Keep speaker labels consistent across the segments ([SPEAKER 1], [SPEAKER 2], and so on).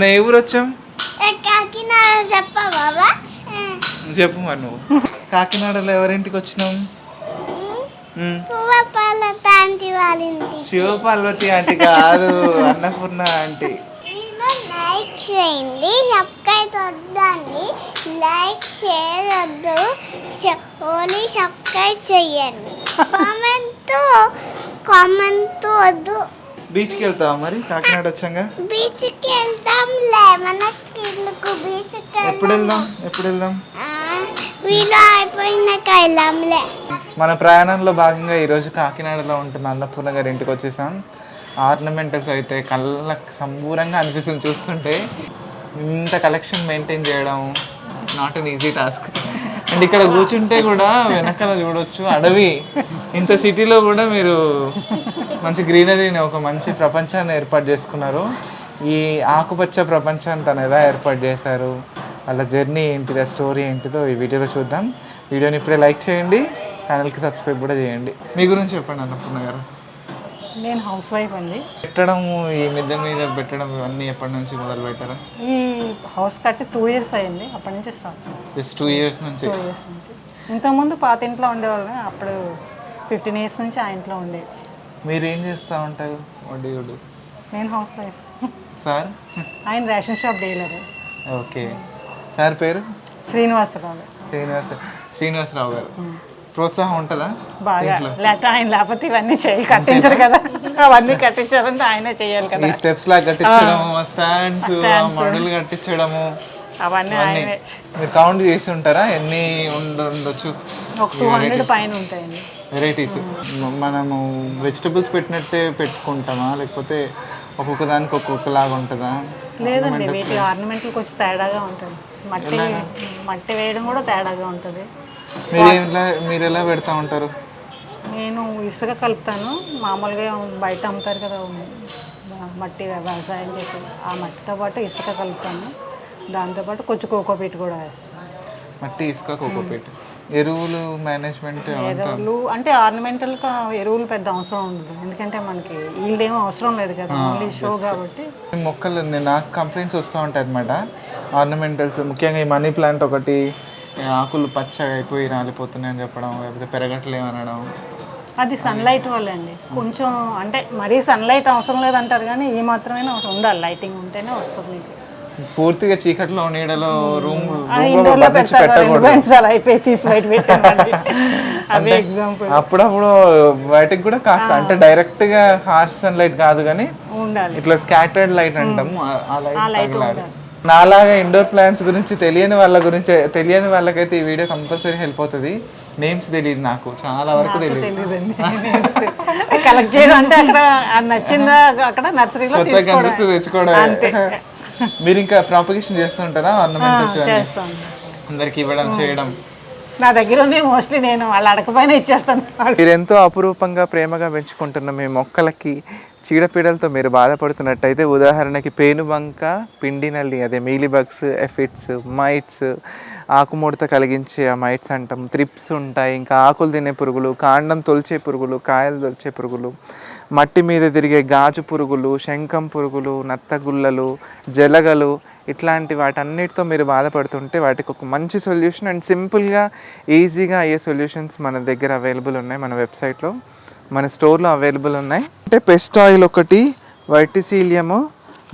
[SPEAKER 1] మన ఏ ఊరు వచ్చాం?
[SPEAKER 2] కాకినాడ చెప్ప
[SPEAKER 1] మరి నువ్వు. కాకినాడలో ఎవరింటికి వచ్చినాం?
[SPEAKER 2] ఇంటికి.
[SPEAKER 1] శివపార్వతి ఆంటీ కాదు అన్నపూర్ణ ఆంటీ.
[SPEAKER 2] లైక్ చేయండి సబ్స్క్రైబ్ వద్దండి లైక్ షేర్ వద్దు ఓన్లీ సబ్స్క్రైబ్ చేయండి. కామెంట్ కామెంట్ వద్దు.
[SPEAKER 1] బీచ్కి వెళ్తావా మరి? కాకినాడ వచ్చాక
[SPEAKER 2] బీచ్కి వెళ్తాంలే మనకి ఇల్లుకు బీచ్కి
[SPEAKER 1] ఎప్పుడు వెళ్దాం ఎప్పుడు వెళ్దాం
[SPEAKER 2] వీలు అయిపోయినాక వెళ్ళాంలే.
[SPEAKER 1] మన ప్రయాణంలో భాగంగా ఈరోజు కాకినాడలో ఉంటున్న అన్నపూర్ణ గారి ఇంటికి వచ్చేసాం. ఆర్నమెంటల్స్ అయితే కళ్ళకి సంబూరంగా అనిపిస్తుంది చూస్తుంటే. ఇంత కలెక్షన్ మెయింటైన్ చేయడం not an easy task and ఇక్కడ కూర్చుంటే కూడా వెనకాల చూడొచ్చు అడవి. ఇంత సిటీలో కూడా మీరు మంచి గ్రీనరీని ఒక మంచి ప్రపంచాన్ని ఏర్పాటు చేసుకున్నారు. ఈ ఆకుపచ్చ ప్రపంచాన్ని తను ఎలా ఏర్పాటు చేశారు వాళ్ళ జర్నీ ఏంటిదో స్టోరీ ఏంటిదో ఈ వీడియోలో చూద్దాం. వీడియోని ఇప్పుడే లైక్ చేయండి ఛానల్కి సబ్స్క్రైబ్ కూడా చేయండి. మీ గురించి చెప్పండి అన్నపూర్ణ గారు.
[SPEAKER 3] నేను హౌస్ వైఫ్ అండి.
[SPEAKER 1] పెట్టడము ఈ మిద్దె మీద పెట్టడం ఇవన్నీ ఎప్పటి నుంచి మొదలు పెట్టారా
[SPEAKER 3] ఈ హౌస్ కట్టి టూ ఇయర్స్ అయింది అప్పటి నుంచి స్టార్ట్
[SPEAKER 1] జస్ట్ టూ ఇయర్స్ నుంచి?
[SPEAKER 3] టూ ఇయర్స్ నుంచి. ఇంతకుముందు పాత ఇంట్లో ఉండేవాళ్ళం అప్పుడు ఫిఫ్టీన్ ఇయర్స్ నుంచి ఆ ఇంట్లో ఉండేది.
[SPEAKER 1] మీరు ఏం చేస్తూ ఉంటారు? వడ్డీయుడు
[SPEAKER 3] నేను హౌస్ వైఫ్
[SPEAKER 1] సార్?
[SPEAKER 3] ఆయన ration shop dealer.
[SPEAKER 1] Okay. Sir పేరు?
[SPEAKER 3] శ్రీనివాసరావు.
[SPEAKER 1] శ్రీనివాస శ్రీనివాసరావు గారు. ప్రోత్సాహం ఉంటుందా
[SPEAKER 3] బాగా. లేకపోతే ఆయన లేకపోతే ఇవన్నీ చేయి కట్టించరు కదా. అవన్నీ కట్టించారంటే ఆయనే చేయాలి కదా.
[SPEAKER 1] ఈ స్టెప్స్ లా కట్టించడము స్టాండ్స్ మడులు కట్టించడము
[SPEAKER 3] అవన్నీ ఆయనే.
[SPEAKER 1] మీరు కౌంట్ చేసి ఉంటారా? ఎన్ని ఉండ- ఉండొచ్చు?
[SPEAKER 3] ఒక టూ హండ్రెడ్ పైన ఉంటాయండి.
[SPEAKER 1] వెరైటీస్ మనము వెజిటబుల్స్ పెట్టినట్టే పెట్టుకుంటామా? లేకపోతే ఒక్కొక్క దానికి ఒక్కొక్కలాగా ఉంటుందా?
[SPEAKER 3] లేదండి వీటి ఆర్నమెంట్లు కొంచెం తేడాగా ఉంటుంది. మట్టి మట్టి వేయడం కూడా తేడాగా ఉంటుంది.
[SPEAKER 1] మీరు ఎలా మీరు ఎలా పెడతా ఉంటారు?
[SPEAKER 3] నేను ఇసుక కలుపుతాను. మామూలుగా బయట అమ్ముతారు కదా మట్టి వ్యవసాయం చేసి ఆ మట్టితో పాటు ఇసుక కలుపుతాను. దాంతోపాటు కొంచెం కోకోపీట్ కూడా వేస్తాను.
[SPEAKER 1] మట్టి ఇసుక కోకోపీట్. ఎరువులు మేనేజ్మెంట్
[SPEAKER 3] ఎరువులు అంటే ఆర్నమెంటల్గా ఎరువులు పెద్ద అవసరం ఉండదు. ఎందుకంటే మనకి ఈల్డ్ ఏమో అవసరం లేదు కదా ఓన్లీ షో కాబట్టి.
[SPEAKER 1] మొక్కలు నాకు కంప్లైంట్స్ వస్తూ ఉంటాయి అనమాట ఆర్నమెంటల్స్ ముఖ్యంగా ఈ మనీ ప్లాంట్ ఒకటి ఆకులు పచ్చగా అయిపోయి రాలిపోతున్నాయి అని చెప్పడం లేకపోతే పెరగట్లేము అనడం
[SPEAKER 3] అది సన్లైట్ వల్ల అండి కొంచెం అంటే మరీ సన్లైట్ అవసరం లేదంటారు కానీ ఈ మాత్రమే ఉండాలి. లైటింగ్ ఉంటేనే వస్తుంది మీకు.
[SPEAKER 1] పూర్తిగా చీకట్లో నీడలో రూమ్
[SPEAKER 3] ఇండోర్లో పెడతారు రెండు అలా అయిపోయి తీసి బయట పెట్టామండి అవి ఎగ్జాంపుల్
[SPEAKER 1] అప్పుడప్పుడు బయటకు కూడా కాస్త అంటే డైరెక్ట్గా హార్ష్ సన్లైట్ కాదు కానీ
[SPEAKER 3] ఉండాలి.
[SPEAKER 1] ఇట్లా స్కాటర్డ్ లైట్ అంటాము ఆ- లైట్ నాలాగా ఇండోర్ ప్లాంట్స్ గురించి తెలియని వాళ్ళ గురించి తెలియని వాళ్ళకైతే ఈ వీడియో కంపల్సరీ హెల్ప్ అవుతుంది. నేమ్స్ తెలియదు నాకు చాలా వరకు తెలియదు
[SPEAKER 3] తెలియదండి కలెక్ట్ చేయడం అంటే అక్కడ నచ్చిందా అక్కడ నర్సరీలో
[SPEAKER 1] తెచ్చుకోవడం
[SPEAKER 3] అంతే.
[SPEAKER 1] మీరు ఇంకా ప్రాపగేషన్ చేస్తుంటారా ఆర్నమెంటల్స్
[SPEAKER 3] చేస్తాను.
[SPEAKER 1] అందరికి ఇవ్వడం చేయడం.
[SPEAKER 3] నా దగ్గర ఉన్నాయి మోస్ట్లీ నేను వాళ్ళు అడగపోయినా ఇచ్చేస్తాను.
[SPEAKER 1] మీరు ఎంతో అపురూపంగా ప్రేమగా పెంచుకుంటున్న మీ మొక్కలకి చీడపీడలతో మీరు బాధపడుతున్నట్టయితే ఉదాహరణకి పేనుబంక పిండి నల్లి అదే మీలీబగ్స్ ఎఫిడ్స్ మైట్స్ ఆకుముడత కలిగించే మైట్స్ అంటాం త్రిప్స్ ఉంటాయి. ఇంకా ఆకులు తినే పురుగులు కాండం తొలిచే పురుగులు కాయలు తొలిచే పురుగులు మట్టి మీద తిరిగే గాజు పురుగులు శంఖం పురుగులు నత్తగుల్లలు జలగలు ఇట్లాంటి వాటన్నిటితో మీరు బాధపడుతుంటే వాటికి ఒక మంచి సొల్యూషన్ అండ్ సింపుల్గా ఈజీగా అయ్యే సొల్యూషన్స్ మన దగ్గర అవైలబుల్ ఉన్నాయి మన వెబ్సైట్లో. మన స్టోర్లో అవైలబుల్ ఉన్నాయి. అంటే పెస్ట్ ఆయిల్ ఒకటి వైటిసీలియము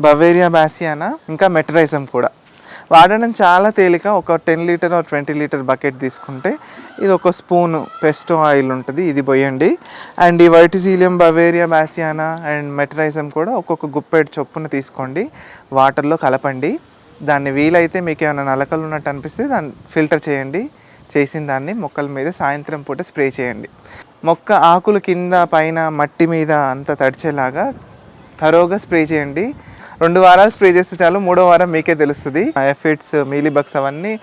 [SPEAKER 1] బవేరియా బాసియానా ఇంకా మెటరైజం కూడా. వాడడం చాలా తేలిక. ఒక ten litre twenty litre bucket తీసుకుంటే ఇది ఒక స్పూన్ పెస్టో ఆయిల్ ఉంటుంది ఇది పోయండి అండ్ ఈ వైటిజీలియం బవేరియా బ్యాసియానా అండ్ మెటరైజం కూడా ఒక్కొక్క గుప్పెడు చొప్పున తీసుకోండి. వాటర్లో కలపండి. దాన్ని వీలైతే మీకు ఏమైనా నలకలు ఉన్నట్టు అనిపిస్తే దాన్ని ఫిల్టర్ చేయండి. చేసిన దాన్ని మొక్కల మీద సాయంత్రం పూట స్ప్రే చేయండి. మొక్క ఆకులు కింద పైన మట్టి మీద అంతా తడిచేలాగా తరోగా స్ప్రే చేయండి. రెండు వారాలు స్ప్రే చేస్తే చాలు మూడో వారం మీకే తెలుస్తుంది. ఎఫిడ్స్ మీలీబగ్స్ అవన్నీ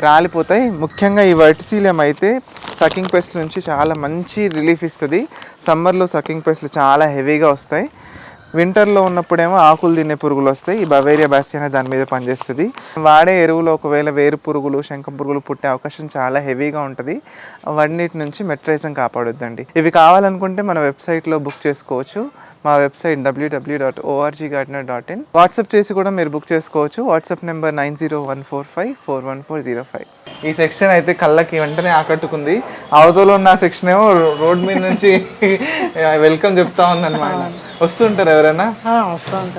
[SPEAKER 1] రాలిపోతాయి. ముఖ్యంగా ఈ వర్టిసీలియం అయితే సకింగ్ పెస్ట్ నుంచి చాలా మంచి రిలీఫ్ ఇస్తుంది. సమ్మర్లో సకింగ్ పెస్ట్లు చాలా హెవీగా వస్తాయి. వింటర్లో ఉన్నప్పుడేమో ఆకులు తినే పురుగులు వస్తాయి. ఈ బవేరియా బ్యాసియా అనేది దాని మీద పనిచేస్తుంది. వాడే ఎరువులు ఒకవేళ వేరు పురుగులు శంఖ పురుగులు పుట్టే అవకాశం చాలా హెవీగా ఉంటుంది. వన్నిటి నుంచి మెట్రైజం కాపాడుద్దండి. ఇవి కావాలనుకుంటే మన వెబ్సైట్లో బుక్ చేసుకోవచ్చు. మా website WWW dot ORG gardener dot in WhatsApp చేసి కూడా మీరు బుక్ చేసుకోవచ్చు. WhatsApp number nine zero one four five four one four zero five. ఈ సెక్షన్ అయితే కళ్ళకి వెంటనే ఆకట్టుకుంది. అవతల ఉన్న సెక్షన్ ఏమో రోడ్ మీద నుంచి వెల్కమ్ చెప్తా ఉందన్నమాట. వస్తుంటారు ఎవరైనా?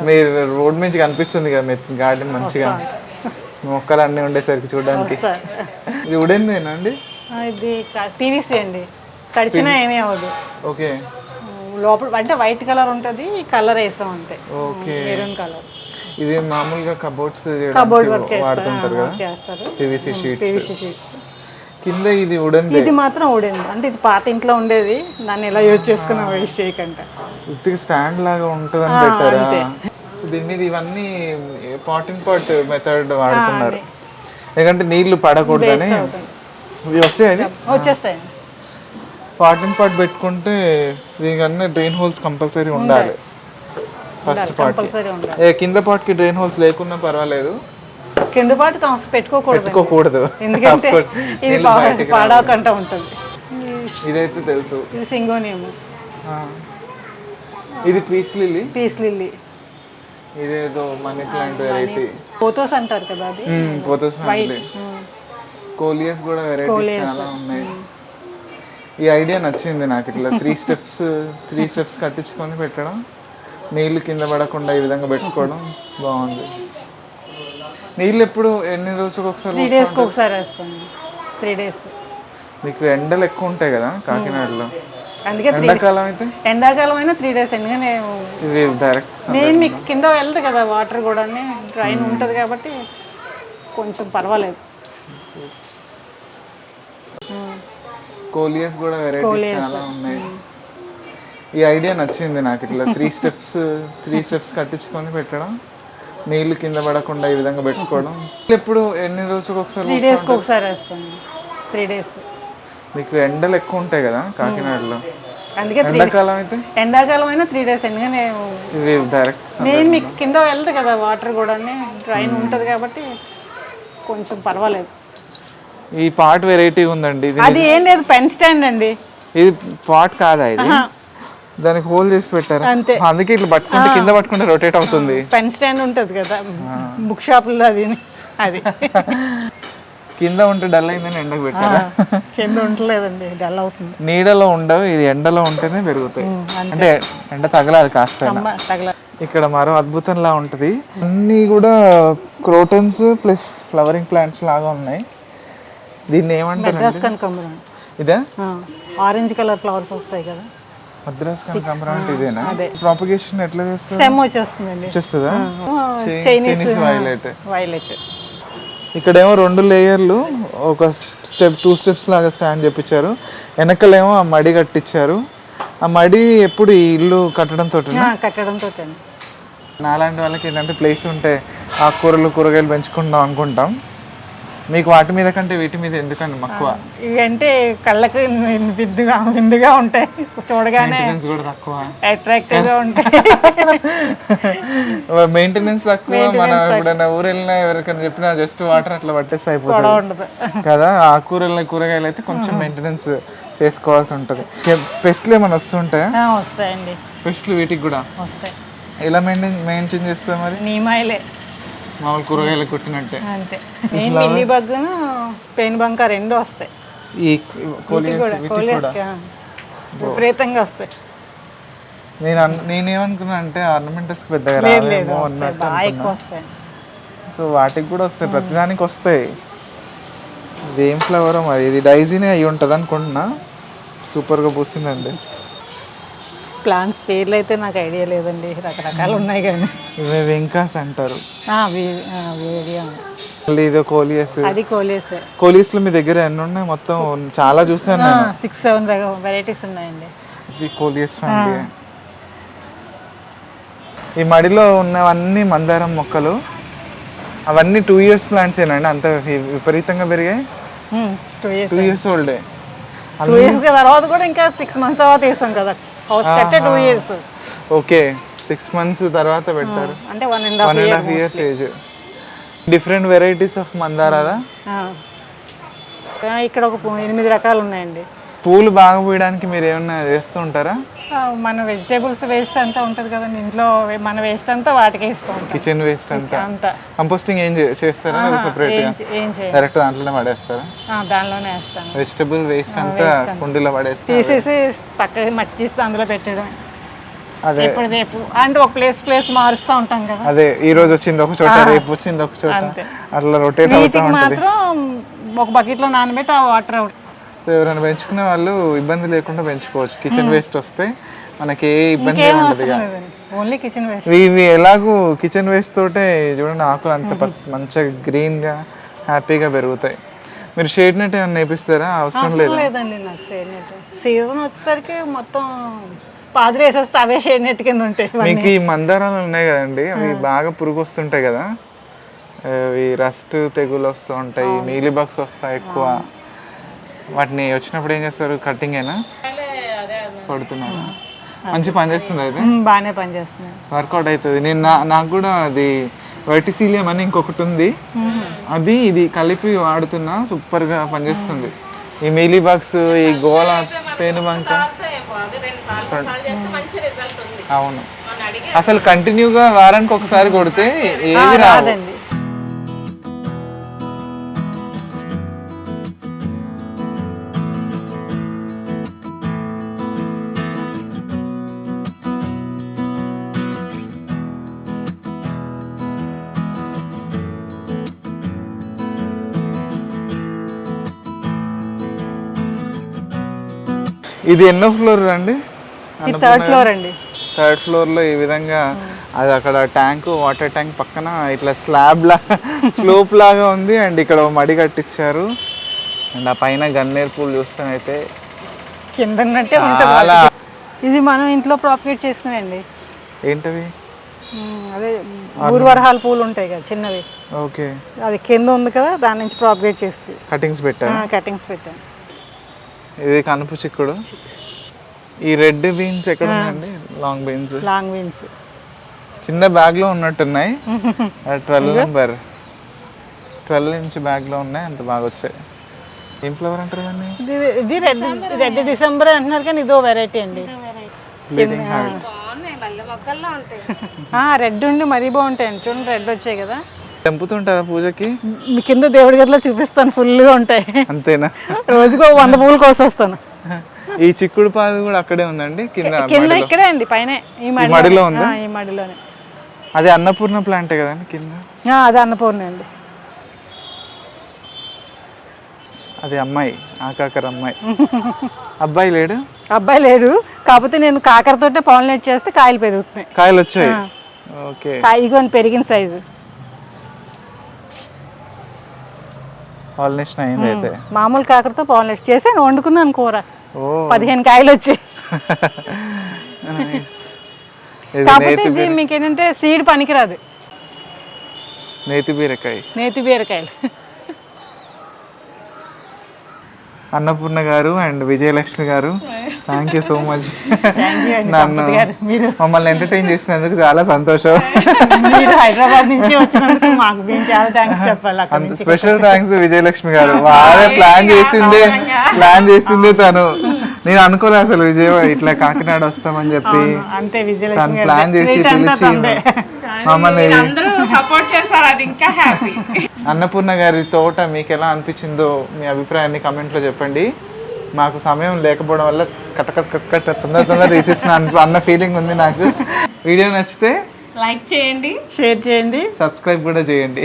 [SPEAKER 1] మీరు రోడ్ నుంచి కనిపిస్తుంది కదా మీ గార్డెన్ మంచిగా. మొక్కలు అన్నీ ఉండేసరికి చూడడానికి. ఇది ఉడేందేనా అండి?
[SPEAKER 3] ఇది పీవీసీ అండి. ఏమీ అవ్వదు.
[SPEAKER 1] ఓకే.
[SPEAKER 3] లోపల అంటే వైట్ కలర్ ఉంటుంది కలర్ వేస్తాం అంతే.
[SPEAKER 1] ఓకే.
[SPEAKER 3] Maroon colour.
[SPEAKER 1] ఇది మామూలుగా కబోర్డ్స్
[SPEAKER 3] కబోర్డ్ వర్క్
[SPEAKER 1] వాడుతుంటారు కదా?
[SPEAKER 3] చేస్తారు.
[SPEAKER 1] పివిసి షీట్స్
[SPEAKER 3] పీవీసీ షీట్స్
[SPEAKER 1] కింద ఇది ఉడంది
[SPEAKER 3] ఇది మాత్రం ఊడింది అంటే ఇది పాత ఇంట్లో ఉండేది. దాన్ని ఎలా యూజ్ చేసుకున్నా వేస్ట్ చేయకంట.
[SPEAKER 1] ఉత్తిగా స్టాండ్ లాగా ఉంటుందని పెట్టారా? దీని మీద ఇవన్నీ పాట్ ఇన్ పాట్ మెథడ్ వాడుతున్నారు ఎందుకంటే నీళ్ళు పడకూడదని ఇది వస్తాయి అవి?
[SPEAKER 3] వచ్చేస్తాయండి
[SPEAKER 1] పాట్ ఇన్ పాట్ పెట్టుకుంటే దీనికి అన్ని డ్రైన్ హోల్స్ కంపల్సరీ ఉండాలి. ఫస్ట్ పార్ట్
[SPEAKER 3] కంపల్సరీ ఉండాలి.
[SPEAKER 1] ఏ కింద పార్ట్కి డ్రైన్ హోల్స్ లేకున్నా పర్వాలేదు.
[SPEAKER 3] కింద కాస్త పెట్టుకోకూడదు
[SPEAKER 1] పెట్టుకోకూడదు.
[SPEAKER 3] ఎందుకంటే. ఇది. పాడవకంట ఉంటుంది.
[SPEAKER 1] ఇదైతే తెలుసు.
[SPEAKER 3] ఇది సింగోనియము
[SPEAKER 1] ఆ. ఇది పీస్ లిల్లీ
[SPEAKER 3] పీస్ లిల్లీ
[SPEAKER 1] ఇదేదో మనీ ప్లాంట్ వెరైటీ
[SPEAKER 3] పోతోస్ అంటారు కదా అది?
[SPEAKER 1] Pothos family. కోలియస్ కూడా వెరైటీస్ చాలా ఉన్నాయి. ఈ ఐడియా నచ్చింది నాకు ఇట్లా త్రీ స్టెప్స్ త్రీ స్టెప్స్ కట్టించుకొని పెట్టడం. నీళ్ళు కింద పడకుండా ఈ విధంగా పెట్టుకోవడం బాగుంది. నీళ్ళు ఎప్పుడు ఎన్ని రోజులకు ఒకసారి
[SPEAKER 3] త్రీ డేస్కి ఒకసారి వేస్తాం. త్రీ డేస్
[SPEAKER 1] మీకు ఎండలు ఎక్కువ ఉంటాయి కదా కాకినాడలో.
[SPEAKER 3] అందుకే
[SPEAKER 1] ఎండాకాలం అయితే?
[SPEAKER 3] ఎండాకాలం అయినా త్రీ డేస్ ఎందుకంటే
[SPEAKER 1] డైరెక్ట్
[SPEAKER 3] మెయిన్ మీకు కింద వెళ్తుంది కదా వాటర్ కూడా ట్రైన్ ఉంటుంది కాబట్టి కొంచెం పర్వాలేదు.
[SPEAKER 1] కోలియస్ కూడా వెరైటీస్ చాలా ఉన్నాయి. ఈ ఐడియా నచ్చింది నాకు ఇట్లా త్రీ స్టెప్స్ త్రీ స్టెప్స్ కట్టించుకొని పెట్టడం నీళ్ళు కింద పడకుండా ఈ విధంగా పెట్టుకోవడం. ఎప్పుడు ఎన్ని రోజులకు ఒకసారి
[SPEAKER 3] త్రీ డేస్కి ఒకసారి వేస్తాం త్రీ డేస్
[SPEAKER 1] మీకు ఎండలు ఎక్కువ ఉంటాయి కదా కాకినాడలో.
[SPEAKER 3] అందుకే
[SPEAKER 1] ఎండాకాలం అయితే?
[SPEAKER 3] ఎండాకాలం అయినా త్రీ డేస్ ఎందుకంటే
[SPEAKER 1] డైరెక్ట్
[SPEAKER 3] మెయిన్ మీకు కింద వెళ్తుంది కదా వాటర్ కూడా ట్రైన్ ఉంటుంది కాబట్టి కొంచెం పర్వాలేదు.
[SPEAKER 1] ఈ పాట్ వెరైటీ ఉందండి. ఇది
[SPEAKER 3] అది ఏం లేదు పెన్ స్టాండ్ అండి.
[SPEAKER 1] ఇది పాట్ కాదా ఇది? దానికి హోల్ చేసి పెట్టారు?
[SPEAKER 3] అంతే.
[SPEAKER 1] అందుకే ఇట్లా పట్టుకుంటే కింద పట్టుకుంటే రొటేట్ అవుతుంది.
[SPEAKER 3] పెన్ స్టాండ్ ఉంటుంది కదా బుక్ షాపుల్లో అది అది.
[SPEAKER 1] కింద ఉంటే డల్ అయిందని ఎండకు పెట్టారా?
[SPEAKER 3] కింద ఉండలేదండి డల్ అవుతుంది.
[SPEAKER 1] నీడలో ఉండవు ఇది ఎండలో ఉంటేనే పెరుగుతాయి. అంటే ఎండ తగలాలి కాస్త ఇక్కడ మరో అద్భుతంలా ఉంటుంది. అన్నీ కూడా క్రోటన్స్ ప్లస్ ఫ్లవరింగ్ ప్లాంట్స్ లాగా ఉన్నాయి. దీన్ని ఏమంటారు ఇదే?
[SPEAKER 3] ఆరెంజ్ కలర్ ఫ్లవర్స్ వస్తాయి కదా.
[SPEAKER 1] మద్రాస్ కనకాంబరం అంటే ఇదేనా. ప్రాపగేషన్ ఎట్లా చేస్తారు
[SPEAKER 3] స్టెమ్ వచ్చేస్తుందండి.
[SPEAKER 1] వచ్చేస్తుందా?
[SPEAKER 3] చైనీస్
[SPEAKER 1] వైలెట్
[SPEAKER 3] వైలెట్
[SPEAKER 1] ఇక్కడేమో రెండు లేయర్లు ఒక స్టెప్ టూ స్టెప్స్ లాగా స్టాండ్ చేపించారు. వెనకలేమో ఆ మడి కట్టించారు ఆ మడి ఎప్పుడు ఈ ఇల్లు కట్టడంతో
[SPEAKER 3] కట్టడంతో
[SPEAKER 1] నాలాంటి వాళ్ళకి ఏంటంటే ప్లేస్ ఉంటే ఆకుకూరలు కూరగాయలు పెంచుకుందాం అనుకుంటాం. మీకు వాటి మీద కంటే వీటి మీద ఎందుకండి మక్కువ?
[SPEAKER 3] ఇవి అంటే కళ్ళకు విందుగా విందుగా ఉంటాయి. చూడగానే
[SPEAKER 1] కూడా తక్కువ.
[SPEAKER 3] అట్రాక్టివ్గా ఉంటాయి.
[SPEAKER 1] మెయింటెనెన్స్ తక్కువ మనం ఎప్పుడైనా ఊరు వెళ్ళినా ఎవరికైనా చెప్పినా జస్ట్ వాటర్ అట్లా పట్టేస్తే అయిపోతుంది. కదా ఆకుకూరలు కూరగాయలు అయితే కొంచెం మెయింటెనెన్స్ చేసుకోవాల్సి ఉంటుంది. పెస్ట్లు ఏమైనా వస్తుంటాయా
[SPEAKER 3] ఆ, వస్తాయండి.
[SPEAKER 1] పెస్ట్లు వీటికి కూడా?
[SPEAKER 3] వస్తాయి.
[SPEAKER 1] ఎలా మెయింటైన్ మెయింటైన్ చేస్తాం మరి?
[SPEAKER 3] నీమాయిలే.
[SPEAKER 1] మామూలు కూరగాయలు కొట్టినట్టే.
[SPEAKER 3] అంతే. నేను మిల్లీ బగ్గును పెయిన్ బంక రెండు వస్తాయి.
[SPEAKER 1] ఈ
[SPEAKER 3] కోలియస్కి, ఆ. విపరీతంగా వస్తాయి.
[SPEAKER 1] నేను నేనేమనుకున్నా అంటే ఆర్నమెంటల్స్ పెద్దగా రావేమో అన్నట్టు అనుకున్నా.
[SPEAKER 3] వస్తాయి.
[SPEAKER 1] సో వాటికి కూడా వస్తాయి ప్రతిదానికి వస్తాయి. ఇది ఏం ఫ్లవర్ మరి ఇది డైజీనే అయి ఉంటుంది అనుకుంటున్నా. సూపర్గా పూసిందండి.
[SPEAKER 3] ప్లాంట్స్ పేర్లు అయితే నాకు ఐడియా లేదండి. రకరకాలు ఉన్నాయి కానీ.
[SPEAKER 1] ఇవి వెంకాస్ అంటారు.
[SPEAKER 3] వేడియా
[SPEAKER 1] మళ్ళీ ఇదో కోలియస్.
[SPEAKER 3] అది కోలేసే
[SPEAKER 1] కోలియస్లో మీ దగ్గర ఎన్ని ఉన్నాయి? మొత్తం చాలా చూసాను
[SPEAKER 3] సిక్స్ సెవెన్ వెరైటీస్ ఉన్నాయండి.
[SPEAKER 1] ఇది కోలియస్ ఫ్యామిలీ ఈ మడిలో ఉన్నవన్నీ మందారం మొక్కలు. అవన్నీ టూ ఇయర్స్ ప్లాంట్స్ ఏనండి? అంత విపరీతంగా పెరిగాయి.
[SPEAKER 3] టూ ఇయర్స్
[SPEAKER 1] టూ ఇయర్స్ ఓల్డే
[SPEAKER 3] టూ ఇయర్స్ తర్వాత కూడా ఇంకా సిక్స్ మంత్స్ తర్వాత వేసాం కదా. హౌస్ కట్టే two years
[SPEAKER 1] okay six months తర్వాత పెట్టారు
[SPEAKER 3] అంటే one and
[SPEAKER 1] one
[SPEAKER 3] half
[SPEAKER 1] and half years age different varieties of మందారాలా
[SPEAKER 3] ఇక్కడ ఒక ఎనిమిది రకాలు ఉన్నాయండి
[SPEAKER 1] పూలు బాగా పూయడానికి మీరు ఏమన్నా చేస్తూ ఉంటారా?
[SPEAKER 3] మన వెజిటేబుల్స్ వేస్ట్ అంతా ఉంటుంది కదండి ఇంట్లో మన వేస్ట్ అంతా వాటికే ఇస్తూ
[SPEAKER 1] కిచెన్ వేస్ట్ అంతా?
[SPEAKER 3] అంతా.
[SPEAKER 1] కంపోస్టింగ్ ఏం చేస్తారా సెపరేట్ డైరెక్ట్ దాంట్లోనే పడేస్తారా?
[SPEAKER 3] దానిలోనే వేస్తాను.
[SPEAKER 1] వెజిటబుల్ వేస్ట్ అంతా కుండీలో పడేస్తారు?
[SPEAKER 3] తీసేసి పక్కకి మట్టి తీస్తే అందులో పెట్టడం.
[SPEAKER 1] అదే.
[SPEAKER 3] ఇప్పుడు రేపు. అంటే ఒక ప్లేస్ ప్లేస్ మారుస్తూ ఉంటాం కదా.
[SPEAKER 1] అదే ఈ రోజు వచ్చింది ఒక చోట రేపు వచ్చింది ఒక చోట. అట్లా రొటేట్ అవుతా ఉంటుంది.
[SPEAKER 3] మాత్రం ఒక బకెట్లో నానబెట్టి ఆ వాటర్ అవుట్
[SPEAKER 1] సో ఎవరైనా పెంచుకునే వాళ్ళు ఇబ్బంది లేకుండా పెంచుకోవచ్చు. కిచెన్ వేస్ట్ వస్తే మనకి ఏ ఇబ్బంది ఉండదు
[SPEAKER 3] ఓన్లీ కిచెన్ వేస్ట్.
[SPEAKER 1] ఇవి ఎలాగూ కిచెన్ వేస్ట్ తోటే చూడండి ఆకులు అంత మంచిగా గ్రీన్గా హ్యాపీగా పెరుగుతాయి. మీరు షేడ్ నెట్ ఏమైనా నేపిస్తారా? అవసరం లేదు?
[SPEAKER 3] లేదండి నాకు షేడ్ నెట్. సీజన్ వచ్చేసరికి మొత్తం పాదులు వేసేస్తే అవే షేడ్ నెట్ కింద ఉంటాయి
[SPEAKER 1] మీకు ఈ మందారాలు ఉన్నాయి కదండి అవి బాగా పురుగు వస్తుంటాయి కదా? అవి రస్ట్ తెగులు వస్తూ ఉంటాయి మీలీ బగ్స్ వస్తాయి ఎక్కువ. వాటిని వచ్చినప్పుడు ఏం చేస్తారు? కటింగ్ అయినా కొడుతున్నారు? మంచి పని చేస్తుంది అయితే?
[SPEAKER 3] బాగానే పనిచేస్తుంది
[SPEAKER 1] వర్కౌట్ అవుతుంది. నేను నా నాకు కూడా అది వైటిసీలియం అని ఇంకొకటి ఉంది. అది ఇది కలిపి వాడుతున్నా సూపర్గా పనిచేస్తుంది. ఈ మీలీ బాక్స్ ఈ గోల పేను బంక. అవును. అసలు కంటిన్యూగా వారానికి ఒకసారి కొడితే ఏది
[SPEAKER 3] రాదండి.
[SPEAKER 1] ఇది ఎన్నో ఫ్లోర్ అండి?
[SPEAKER 3] థర్డ్ ఫ్లోర్ అండి.
[SPEAKER 1] థర్డ్ ఫ్లోర్లో ఈ విధంగా అది అక్కడ ట్యాంక్ వాటర్ ట్యాంక్ పక్కన ఇట్లా స్లాబ్ లా స్లోప్ లాగా ఉంది. అండ్ ఇక్కడ మడి కట్టించారు అండ్ ఆ పైన గన్నేరు పూలు చూస్తానైతే
[SPEAKER 3] కింద
[SPEAKER 1] చాలా
[SPEAKER 3] ఇది మనం ఇంట్లో ప్రాపిగేట్ చేసినవండి.
[SPEAKER 1] ఏంటవి?
[SPEAKER 3] అదే ఊర్వరహాల పూలు ఉంటాయి కదా చిన్నవి.
[SPEAKER 1] ఓకే.
[SPEAKER 3] అది కింద ఉంది కదా దాని నుంచి ప్రాపిగేట్ చేస్తుంది.
[SPEAKER 1] కటింగ్స్ పెట్టారు?
[SPEAKER 3] కటింగ్స్ పెట్టాను.
[SPEAKER 1] ఇది కనుపు చిక్కుడు. ఈ రెడ్ బీన్స్ ఎక్కడ ఉన్నాయండి లాంగ్ బీన్స్.
[SPEAKER 3] Long beans.
[SPEAKER 1] చిన్న బ్యాగ్లో ఉన్నట్టున్నాయి ట్వెల్వ్ నెంబర్. ట్వెల్వ్ ఇంచ్ బ్యాగ్లో ఉన్నాయి అంత బాగా వచ్చాయి. ఏం ఫ్లవర్ అంటారు దాన్ని?
[SPEAKER 3] ఇది రెడ్ రెడ్ డిసెంబర్ అంటున్నారు కానీ ఇదో వెరైటీ అండి. రెడ్ ఉండి మరీ బాగుంటాయండి. చూడండి రెడ్ వచ్చాయి కదా.
[SPEAKER 1] తెంపుతుంటారా పూజకి?
[SPEAKER 3] కింద దేవుడి గదిలో చూపిస్తాను ఫుల్గా ఉంటాయి.
[SPEAKER 1] అంతేనా?
[SPEAKER 3] రోజుకో వంద పూలు కోసేస్తాను.
[SPEAKER 1] ఈ చిక్కుడు పాదు కూడా అక్కడే ఉందండి? కింద
[SPEAKER 3] కింద. ఇక్కడే అండి పైన. ఈ మడిలో
[SPEAKER 1] ఉందా?
[SPEAKER 3] ఆ, ఈ మడిలోనే.
[SPEAKER 1] అది అన్నపూర్ణ ప్లాంటే కదండి కింద?
[SPEAKER 3] ఆ, అది అన్నపూర్ణ అండి.
[SPEAKER 1] అది అమ్మాయి ఆకాకర అమ్మాయి. అబ్బాయి లేడు?
[SPEAKER 3] అబ్బాయి లేడు. కాకపోతే నేను కాకరతోటే పాలినేట్ చేస్తే కాయలు పెరుగుతున్నాయి.
[SPEAKER 1] కాయలు వచ్చాయి? ఓకే.
[SPEAKER 3] కాయ ఇగోని పెరిగిన సైజు.
[SPEAKER 1] పాలినేషన్ అయింది అయితే.
[SPEAKER 3] మామూలు కాకరతో పాలినేట్ చేసి నేను వండుకున్నాను కూర.
[SPEAKER 1] ఓ.
[SPEAKER 3] పదిహేను కాయలు.
[SPEAKER 1] ఇది
[SPEAKER 3] కాకపోతే ఇది మీకు ఏంటంటే సీడ్ పనికిరాదు.
[SPEAKER 1] నేతి బీరకాయ.
[SPEAKER 3] నేతి బీరకాయలు.
[SPEAKER 1] అన్నపూర్ణ గారు అండ్ విజయలక్ష్మి గారు. థ్యాంక్ యూ సో మచ్ నన్ను మమ్మల్ని ఎంటర్టైన్ చేసినందుకు చాలా సంతోషం.
[SPEAKER 3] మీరు హైదరాబాద్ నుంచి వచ్చినందుకు మాకు మేము చాలా థ్యాంక్స్ చెప్పాలి
[SPEAKER 1] స్పెషల్ థ్యాంక్స్ విజయలక్ష్మి గారు. వారే ప్లాన్ చేసిందే ప్లాన్ చేసిందే తను. నేను అనుకోలే అసలు విజయవాడ ఇట్లా కాకినాడ వస్తామని చెప్పి.
[SPEAKER 3] అంతే విజయలక్ష్మి
[SPEAKER 1] ప్లాన్ చేసి పిలిచి. మమ్మల్ని
[SPEAKER 4] అందరూ సపోర్ట్ చేశారు అది ఇంకా హ్యాపీ
[SPEAKER 1] అన్నపూర్ణ గారి తోట మీకు ఎలా అనిపించిందో మీ అభిప్రాయాన్ని కమెంట్లో చెప్పండి. మాకు సమయం లేకపోవడం వల్ల కట్ట కట్ట కట్ట కట్ట తొందర తొందర తీసేసిన అన్న ఫీలింగ్ ఉంది నాకు. వీడియో నచ్చితే
[SPEAKER 4] లైక్ చేయండి.
[SPEAKER 3] షేర్ చేయండి.
[SPEAKER 1] సబ్స్క్రైబ్ కూడా చేయండి.